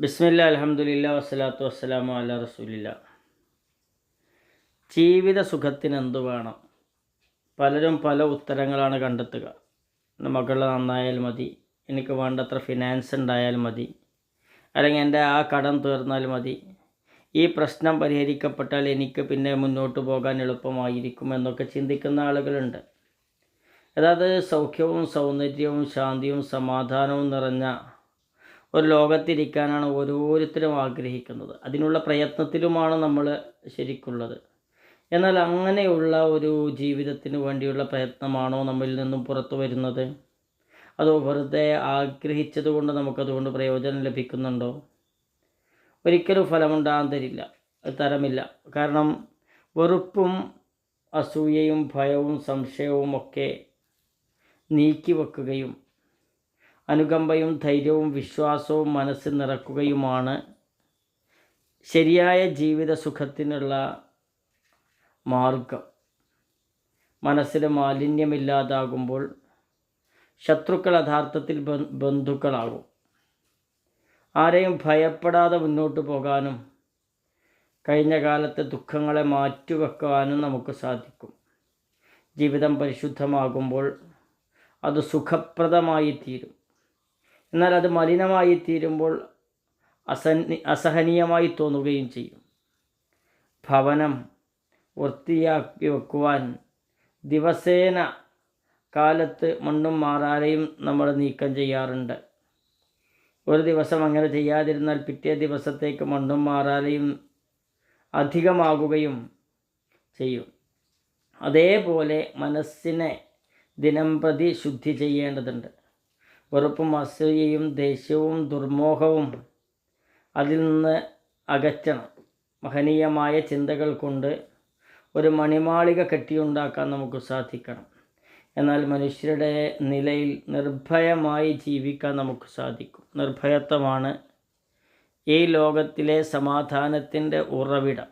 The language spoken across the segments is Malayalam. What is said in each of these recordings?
ബിസ്മില്ല അലഹമുല്ല വസ്സലാത്തു വസ്സലാമു അല്ല റസൂലില്ല. ജീവിത സുഖത്തിന് എന്തു വേണം? പലരും പല ഉത്തരങ്ങളാണ് കണ്ടെത്തുക. മക്കൾ നന്നായാൽ മതി. എനിക്ക് വേണ്ടത്ര ഫിനാൻസ് ഉണ്ടായാൽ മതി. അല്ലെങ്കിൽ എന്റെ ആ കടം തീർന്നാൽ മതി. ഈ പ്രശ്നം പരിഹരിക്കപ്പെട്ടാൽ എനിക്ക് പിന്നെ മുന്നോട്ട് പോകാൻ എളുപ്പമായിരിക്കും എന്നൊക്കെ ചിന്തിക്കുന്ന ആളുകളുണ്ട്. അതായത് സൗഖ്യവും സൗന്ദര്യവും ശാന്തിയും സമാധാനവും നിറഞ്ഞ ഒരു ലോകത്തിരിക്കാനാണ് ഓരോരുത്തരും ആഗ്രഹിക്കുന്നത്. അതിനുള്ള പ്രയത്നത്തിലുമാണ് നമ്മൾ ശരിക്കുള്ളത്. എന്നാൽ അങ്ങനെയുള്ള ഒരു ജീവിതത്തിന് വേണ്ടിയുള്ള പ്രയത്നമാണോ നമ്മിൽ നിന്നും പുറത്തു വരുന്നത്? അതോ വെറുതെ ആഗ്രഹിച്ചത് കൊണ്ട് നമുക്കതുകൊണ്ട് പ്രയോജനം ലഭിക്കുന്നുണ്ടോ? ഒരിക്കലും ഫലമുണ്ടാകാൻ തരില്ല തരമില്ല. കാരണം വെറുപ്പും അസൂയയും ഭയവും സംശയവും ഒക്കെ നീക്കി വെക്കുകയും അനുകമ്പയും ധൈര്യവും വിശ്വാസവും മനസ്സിൽ നിറക്കുകയുമാണ്. ശരിയായ ജീവിത സുഖത്തിനുള്ള മാർഗം. മനസ്സിൽ മാലിന്യമില്ലാതാകുമ്പോൾ ശത്രുക്കൾ യഥാർത്ഥത്തിൽ ബന്ധുക്കളാകും. ആരെയും ഭയപ്പെടാതെ മുന്നോട്ട് പോകാനും കഴിഞ്ഞ കാലത്തെ ദുഃഖങ്ങളെ മാറ്റിവെക്കുവാനും നമുക്ക് സാധിക്കും. ജീവിതം പരിശുദ്ധമാകുമ്പോൾ അത് സുഖപ്രദമായി തീരും എന്നാൽ അത് മലിനമായി തീരുമ്പോൾ അസന്നി അസഹനീയമായി തോന്നുകയും ചെയ്യും. ഭവനം വൃത്തിയാക്കി വെക്കുവാൻ ദിവസേന കാലത്ത് മണ്ണും മാറാലയും നമ്മൾ നീക്കം ചെയ്യാറുണ്ട്. ഒരു ദിവസം അങ്ങനെ ചെയ്യാതിരുന്നാൽ പിറ്റേ ദിവസത്തേക്ക് മണ്ണും മാറാലയും അധികമാകുകയും ചെയ്യും. അതേപോലെ മനസ്സിനെ ദിനംപ്രതി ശുദ്ധി ചെയ്യേണ്ടതുണ്ട്. വെറുപ്പും അസൂയയും ദേഷ്യവും ദുർമോഹവും അതിൽ നിന്ന് അകറ്റണം. മഹനീയമായ ചിന്തകൾ കൊണ്ട് ഒരു മണിമാളിക കെട്ടിയുണ്ടാക്കാൻ നമുക്ക് സാധിക്കണം. എന്നാൽ മനുഷ്യരുടെ നിലയിൽ നിർഭയമായി ജീവിക്കാൻ നമുക്ക് സാധിക്കും. നിർഭയത്വമാണ് ഈ ലോകത്തിലെ സമാധാനത്തിന്റെ ഉറവിടം.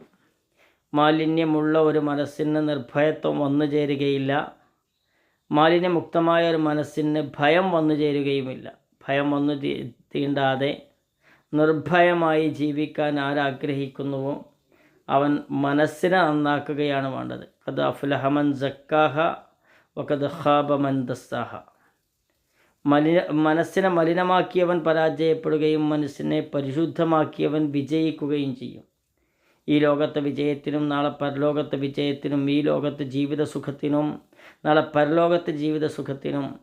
മാലിന്യമുള്ള ഒരു മനസ്സിന് നിർഭയത്വം വന്നു ചേരുകയില്ല മാലിന്യമുക്തമായ ഒരു മനസ്സിന് ഭയം വന്നു ചേരുകയുമില്ല. ഭയം വന്നു തീണ്ടാതെ നിർഭയമായി ജീവിക്കാൻ ആരാഗ്രഹിക്കുന്നുവോ അവൻ മനസ്സിനെ നന്നാക്കുകയാണ് വേണ്ടത്. കത് അഫുലഹമൻ ജക്കാഹ വക്കത് ഖാബമൻ ദസ്സാഹ. മലിന മനസ്സിനെ മലിനമാക്കിയവൻ പരാജയപ്പെടുകയും മനസ്സിനെ പരിശുദ്ധമാക്കിയവൻ വിജയിക്കുകയും ചെയ്യും. ഈ ലോകത്തെ വിജയത്തിനും നാളെ പരലോകത്തെ വിജയത്തിനും ഈ ലോകത്തെ ജീവിത സുഖത്തിനും നാളെ പരലോകത്തെ ജീവിത സുഖത്തിനും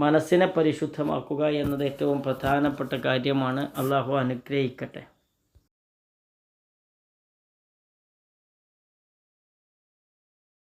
മനസ്സിനെ പരിശുദ്ധമാക്കുക എന്നത് ഏറ്റവും പ്രധാനപ്പെട്ട കാര്യമാണ്. അള്ളാഹു അനുഗ്രഹിക്കട്ടെ.